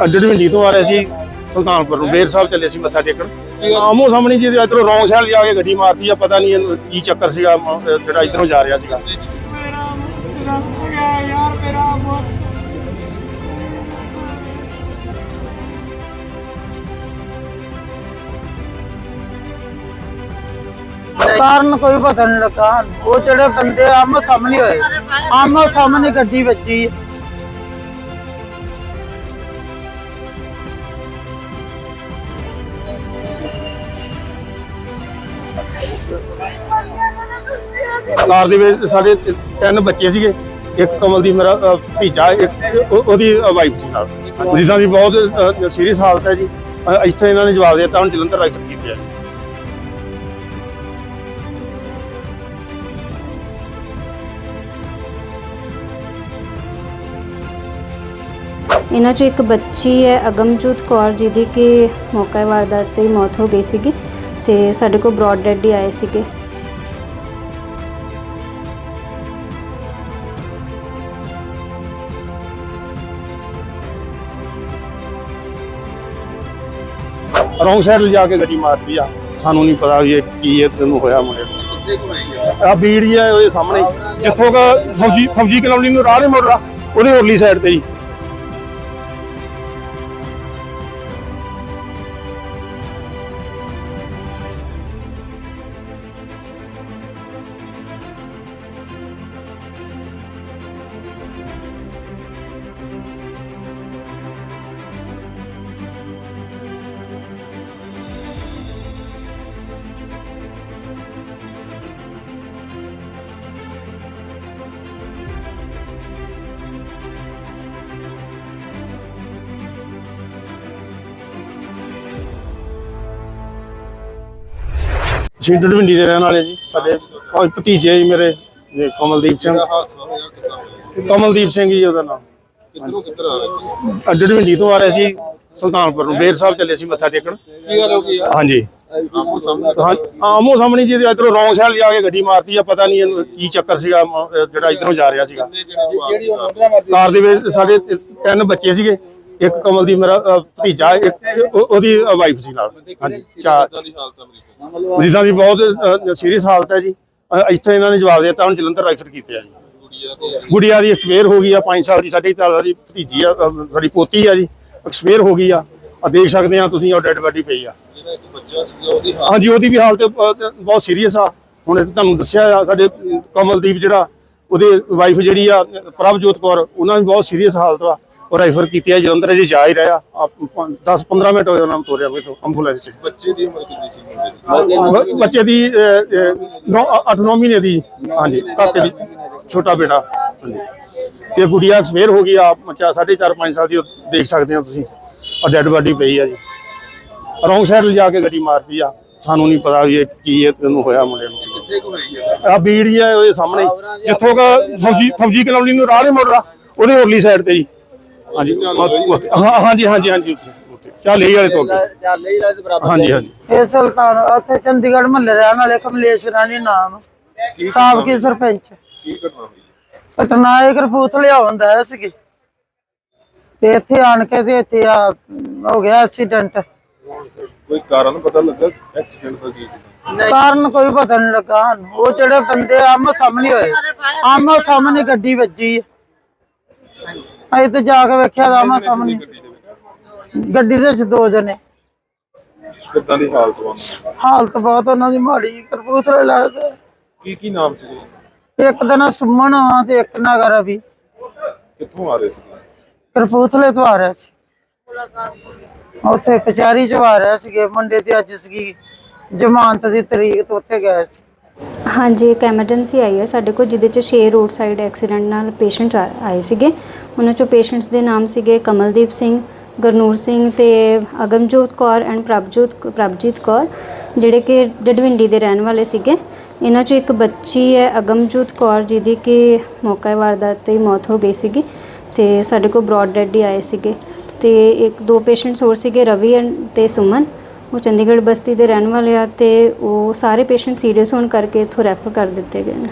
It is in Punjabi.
ਡੜਵਿੰਡੀ ਤੋਂ ਆ ਰਹੇ ਸੀ, ਸੁਲਤਾਨਪੁਰ ਨੂੰ ਬੇਰ ਸਾਹਿਬ ਚੱਲੇ ਸੀ ਮੱਥਾ ਟੇਕਣ। ਆਮੋ ਸਾਹਮਣੇ ਜੀ, ਇਧਰੋਂ ਰੌਂਗ ਸਾਈਡ ਜਾ ਕੇ ਗੱਡੀ ਮਾਰਤੀ ਆ, ਪਤਾ ਨਹੀਂ ਕੀ ਚੱਕਰ ਸੀਗਾ ਜਿਹੜਾ ਇਧਰੋਂ ਜਾ ਰਿਹਾ ਸੀਗਾ। ਕਾਰਨ ਕੋਈ ਪਤਾ ਨਹੀਂ ਲੱਗਾ। ਉਹ ਜਿਹੜੇ ਬੰਦੇ ਆਮੋ ਸਾਹਮਣੇ ਹੋਏ, ਆਮੋ ਸਾਹਮਣੇ ਗੱਡੀ ਵੱਜੀ। ਕਾਰ ਦੇ ਵਿੱਚ ਸਾਡੇ ਤ- ਤਿੰਨ ਬੱਚੇ ਸੀਗੇ। ਇੱਕ ਕਮਲਦੀਪ ਮੇਰਾ ਅ, ਭਤੀਜਾ ਇੱਕ ਉਹ- ਉਹਦੀ ਵਾਈਫ ਸੀ ਨਾਲ ਜਿੱਦਾਂ ਦੀ ਬਹੁਤ ਸੀਰੀਅਸ ਹਾਲਤ ਹੈ ਜੀ। ਅ, ਇੱਥੇ ਇਹਨਾਂ ਨੇ ਜਵਾਬ ਦੇ ਦਿੱਤਾ ਹੁਣ ਜਲੰਧਰ ਰੈਫਰ ਕੀਤੀ ਹੈ ਇਹਨਾਂ 'ਚੋਂ ਇੱਕ ਬੱਚੀ ਹੈ ਅਗਮਜੋਤ ਕੌਰ ਜਿਹਦੀ ਕਿ ਮੌਕੇ ਵਾਰਦਾਤ ਤੇ ਹੀ ਮੌਤ ਹੋ ਗਈ ਸੀਗੀ। ਤੇ ਸਾਡੇ ਕੋਲ ਬ੍ਰੌਡ ਡੈਡੀ ਆਏ ਸੀਗੇ। ਰੌਂਗ ਸਾਈਡ ਲਿਜਾ ਕੇ ਗੱਡੀ ਮਾਰਦੀ ਆ। ਸਾਨੂੰ ਨਹੀਂ ਪਤਾ ਵੀ ਇਹ ਕੀ ਇਹ ਤੈਨੂੰ ਹੋਇਆ ਮੁੰਡੇ ਨੂੰ। ਆ ਬੀੜੀ ਆ ਉਹਦੇ ਸਾਹਮਣੇ। ਹੀ। ਜਿੱਥੋਂ ਦਾ ਫੌਜੀ ਫੌਜੀ ਕਲੋਨੀ ਨੂੰ ਰਾਹ ਦੇ ਮੁੜ ਉਹਦੇ ਉਰਲੀ ਸਾਈਡ ਤੇ ਜੀ। ਅਸੀਂ ਡੜਵਿੰਡੀ ਦੇ ਰਹਿਣ ਵਾਲੇ ਜੀ ਸਾਡੇ ਉਹ ਭਤੀਜੇ ਜੀ ਮੇਰੇ ਜੀ ਕਮਲਦੀਪ ਸਿੰਘ। ਕਮਲਦੀਪ ਸਿੰਘ ਜੀ ਉਹਦਾ ਨਾਮ। ਕਿੱਧਰੋਂ ਕਿੱਧਰ ਆ ਰਹੇ ਸੀ? ਡੜਵਿੰਡੀ ਤੋਂ ਆ ਰਹੇ ਸੀ ਸੁਲਤਾਨਪੁਰ ਨੂੰ। ਬੇਰ ਸਾਹਿਬ ਚੱਲੇ ਸੀ ਮੱਥਾ ਟੇਕਣ। ਕੀ ਗੱਲ ਹੋ ਗਈ ਆ? ਹਾਂਜੀ। ਆਪੋ ਸਾਹਮਣੇ ਹਾਂ ਆਮੋ ਸਾਹਮਣੇ ਜੀ ਇਧਰੋਂ ਰੌਂਗ ਸਾਈਡ ਜਾ ਕੇ ਗੱਡੀ ਮਾਰਤੀ ਆ ਪਤਾ ਨਹੀਂ ਇਹਨੂੰ ਕੀ ਚੱਕਰ ਸੀਗਾ ਮ- ਜਿਹੜਾ ਇਧਰੋਂ ਜਾ ਰਿਹਾ ਸੀਗਾ। ਜਿਹੜੀ ਉਹ ਨੰਬਰਾਂ ਮਾਰਦੀ ਕਾਰ ਦੇ ਵਿੱਚ ਸਾਡੇ ਤਿੰਨ ਬੱਚੇ ਸੀਗੇ। ਇੱਕ ਕਮਲਦੀਪ ਮੇਰਾ ਅ, ਭਤੀਜਾ ਇੱਕ ਉਹ- ਉਹਦੀ ਵਾਈਫ ਸੀ ਨਾਲ। ਹਾਂਜੀ ਚਾਰ। ਇਦਾਂ ਦੀ ਹਾਲਤ ਅਮਰੀਕਾ ਜਿੱਦਾਂ ਦੀ ਬਹੁਤ ਸੀਰੀਅਸ ਹਾਲਤ ਹੈ ਜੀ। ਅ, ਇੱਥੇ ਇਹਨਾਂ ਨੇ ਜਵਾਬ ਦੇ ਦਿੱਤਾ ਹੁਣ ਜਲੰਧਰ ਰੈਫਰ ਕੀਤੇ ਆ ਜੀ। ਕੁੜੀਆਂ ਤੇ ਗੁੜੀਆ ਦੀ ਐਕਸਪੇਅਰ ਹੋ ਗਈ ਆ 5 ਸਾਲ ਦੀ ਸਾਡੀ ਸਾਲ ਦੀ ਭਤੀਜੀ ਆ ਅ, ਸਾਡੀ ਪੋਤੀ ਆ ਜੀ। ਐਕਸਪੇਅਰ ਹੋ ਗਈ ਆ। ਆ ਦੇਖ ਸਕਦੇ ਆ ਤੁਸੀਂ ਉਹ ਡੈਡ ਬਾਡੀ ਪਈ ਆ। ਜਿਹੜਾ ਇੱਕ ਬੱਚਾ ਸੀ ਉਹਦੀ ਹਾਲਤ ਹਾਂਜੀ ਉਹਦੀ ਵੀ ਹਾਲਤ ਅ, ਬਹੁਤ ਸੀਰੀਅਸ ਆ। ਹੁਣ ਇਹ ਤੁਹਾਨੂੰ ਦੱਸਿਆ ਆ ਸਾਡੇ ਅ, ਕਮਲਦੀਪ ਜਿਹੜਾ ਉਹਦੇ ਵਾਈਫ ਜਿਹੜੀ ਆ ਪ੍ਰਭਜੋਤ ਕੌਰ ਉਹਨਾਂ ਦੀ ਬਹੁਤ ਸੀਰੀਅਸ ਹਾਲਤ ਆ ਉਹ ਰੈਫਰ ਕੀਤੀ ਆ ਜਲੰਧਰ ਜੀ ਜਾ ਹੀ ਰਿਹਾ 10 15 ਮਿੰਟ ਹੋਏ ਉਹਨਾਂ ਨੂੰ ਤੋਰਿਆ ਕੋਈ ਐਂਬੂਲੈਂਸ ਚ। ਬੱਚੇ ਦੀ ਉਮਰ ਕਿੰਨੀ ਸੀ ਦੀ? ਬ- ਬੱਚੇ ਦੀ 8-9 ਮਹੀਨੇ ਦੀ ਹਾਂਜੀ ਕਾਕੇ ਦੀ ਛੋਟਾ ਬੇਟਾ ਹਾਂਜੀ। ਤੇ ਗੁੜੀਆ ਐਕਸਪਾਇਰ ਹੋ ਗਈ ਆ ਬੱਚਾ 4.5 5 ਸਾਲ ਦੀ ਦੇਖ ਸਕਦੇ ਹੋ ਤੁਸੀਂ। ਆ ਡੈਡ ਬਾਡੀ ਪਈ ਆ ਜੀ। ਰੌਂਗ ਸਾਈਡ ਲਿਜਾ ਕੇ ਗੱਡੀ ਮਾਰਤੀ ਆ ਸਾਨੂੰ ਨਹੀਂ ਪਤਾ ਵੀ ਇਹ ਕੀ ਇਹ ਤੈਨੂੰ ਹੋਇਆ ਮੁੰਡੇ ਨੂੰ। ਕਿੱਥੇ ਕੋ ਹੋਈ ਆ ਆ ਬੀੜੀ ਆ ਉਹਦੇ ਸਾਹਮਣੇ ਹੀ। ਜਿੱਥੋਂ ਦਾ ਫੌਜੀ ਫੌਜੀ ਕਲੋਨੀ ਨੂੰ ਰਾਹ ਦੇ ਮੁੜ ਰਿਹਾ ਉਹਦੇ ਉਰਲੀ ਸਾਈਡ ਤੇ ਜੀ। ਹਾਂਜੀ। ਹਾਂ ਹਾਂਜੀ ਹਾਂਜੀ ਹਾਂਜੀ ਚੱਲ ਇਹ ਵਾਲੇ ਤੋਂ ਅੱਗੇ। ਹਾਂਜੀ ਹਾਂਜੀ। ਇਹ ਸੁਲਤਾਨ ਉੱਥੇ ਚੰਡੀਗੜ੍ਹ ਮਹੱਲੇ ਰਹਿਣ ਵਾਲੇ ਕਮਲੇਸ਼ ਰਾਣੀ ਨਾਮ। ਸਾਬਕੀ ਸਰਪੰਚ। ਕੀ ਘਟਨਾ ਹੋਈ ਪਟਨਾ ਇਹ ਕਰਪੂਥਲੇ ਆਉਂਦਾ ਹੈ ਸੀਗੇ। ਤੇ ਇੱਥੇ ਆਣ ਕੇ ਤੇ ਇੱਥੇ ਆ ਹੋ ਗਿਆ ਐਕਸੀਡੈਂਟ ਕੋਈ ਕਾਰਨ ਪਤਾ ਲੱਗਾ? ਐਕਸੀਡੈਂਟ ਦਾ ਕੀ? ਸੀ ਕਾਰਨ ਕੋਈ ਪਤਾ ਨਹੀਂ ਲੱਗਾ। ਉਹ ਜਿਹੜੇ ਬੰਦੇ ਆਮੋ ਸਾਹਮਣੇ ਹੋਏ ਆਮੋ ਸਾਹਮਣੇ ਗੱਡੀ ਵੱਜੀ ਹੈ। ਅਸੀਂ ਤੇ ਜਾ ਕੇ ਵੇਖਿਆ ਆਮੋ ਸਾਹਮਣੇ। ਗੱਡੀ ਦੇ ਵਿੱਚ? ਗੱਡੀ ਦੇ ਜਣੇ। ਕਿੱਦਾਂ ਦੀ ਹਾਲਤ ਵਾ ਹਾਲਤ ਬਹੁਤ ਉਹਨਾਂ ਦੀ ਮਾੜੀ ਕਰਪੂਥਲੇ ਲੱਗਦੇ ਕੀ। ਕੀ ਨਾਮ ਸੀ? ਇੱਕ ਦਾ ਨਾਂ ਸੁਮਨ ਆ ਤੇ ਇੱਕ ਨਾ ਰਵੀ। ਕਿੱਥੋਂ ਆ ਰਹੇ ਸੀ? ਕਰਪੂਥਲੇ ਤੋਂ ਆ ਰਿਹਾ ਸੀ। ਉੱਥੇ ਕਚਹਿਰੀ ਚ ਆ ਰਿਹਾ ਸੀਗੇ। ਮੰਡੇ ਤੇ ਅੱਜ ਸੀਗੀ ਜ਼ਮਾਨਤ ਦੀ ਤਰੀਕ ਤੋਂ ਉੱਥੇ ਗਏ ਸੀ। ਹਾਂਜੀ ਇੱਕ ਐਮਰਜੈਂਸੀ ਆਈ ਹੈ ਸਾਡੇ ਕੋਲ ਜਿਹਦੇ 'ਚ 6 ਰੋਡ ਸਾਈਡ ਐਕਸੀਡੈਂਟ ਨਾਲ ਪੇਸ਼ੈਂਟ ਆਏ ਸੀਗੇ। ਉਹਨਾਂ 'ਚੋਂ ਪੇਸ਼ੈਂਟਸ ਦੇ ਨਾਮ ਸੀਗੇ ਕਮਲਦੀਪ ਸਿੰਘ, ਗਰਨੂਰ ਸਿੰਘ ਤੇ ਅਗਮਜੋਤ ਕੌਰ ਐਂਡ ਪ੍ਰਭਜੋਤ, ਪ੍ਰਭਜੀਤ ਕੌਰ, ਜਿਹੜੇ ਕਿ ਡਡਵਿੰਡੀ ਦੇ ਰਹਿਣ ਵਾਲੇ ਸੀਗੇ। ਇਹਨਾਂ 'ਚੋਂ ਇੱਕ ਬੱਚੀ ਹੈ ਅਗਮਜੋਤ ਕੌਰ, ਜਿਹਦੀ ਕਿ ਮੌਕੇ ਵਾਰਦਾਤ ਤੇ ਮੌਤ ਹੋ ਗਈ ਸੀਗੀ ਤੇ ਸਾਡੇ ਕੋਲ ਬ੍ਰੌਡ ਡੈਡ ਹੀ ਆਏ ਸੀਗੇ। ਤੇ ਇੱਕ ਦੋ ਪੇਸ਼ੈਂਟਸ ਹੋਰ ਸੀਗੇ, ਰਵੀ and ਤੇ ਸੁਮਨ। ਉਹ ਚੰਡੀਗੜ੍ਹ ਬਸਤੀ ਦੇ ਰਹਿਣ ਵਾਲੇ ਆ ਤੇ ਉਹ ਸਾਰੇ ਪੇਸ਼ੈਂਟ ਸੀਰੀਅਸ ਹੋਣ ਕਰਕੇ ਇੱਥੋਂ ਰੈਫਰ ਕਰ ਦਿੱਤੇ ਗਏ ਨੇ।